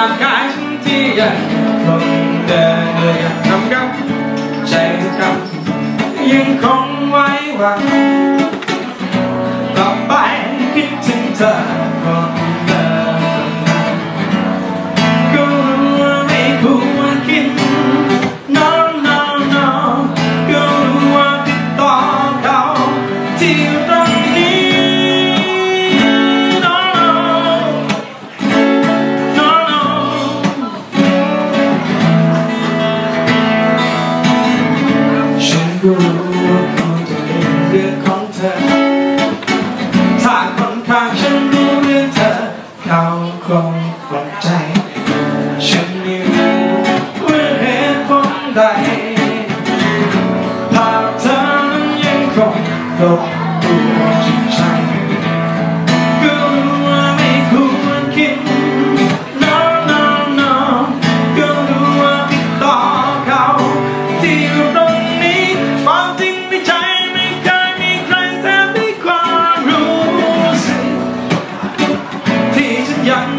ามกายฉันที่ยังคงเดินเลยกำกับใจกำยังคงไว้ว่าต่อไปคิดถึงเธอคง ต้องกลับใจ ฉันไม่รู้ว่าเหตุผลใดภาพเธอนั้นยังคงหลบตัวจิตใจก็รู้ว่าไม่ควรคิด no no no ก็รู้ว่าติดต่อเขาที่ตรงนี้ความจริงในใจไม่เคยมีใครแทนที่ความรู้สึกที่ฉันยัง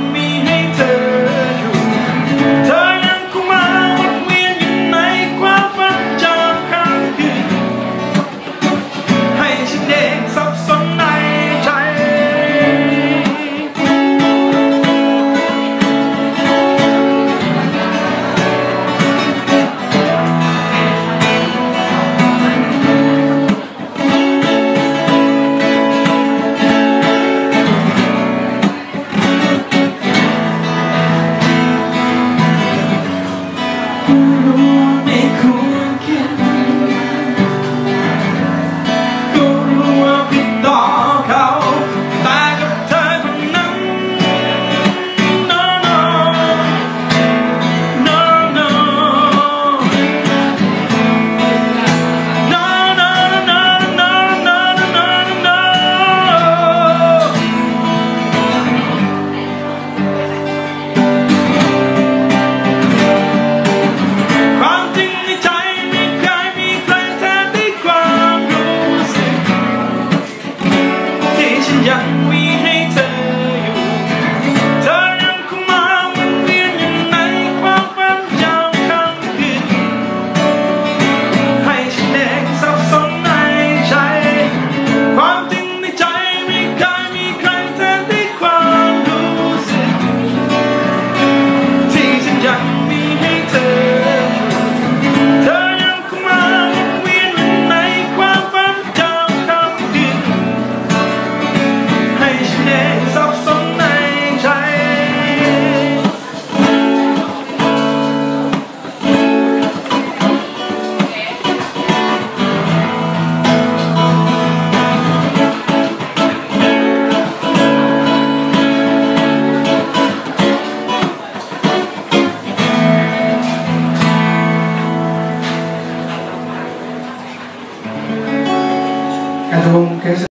এবং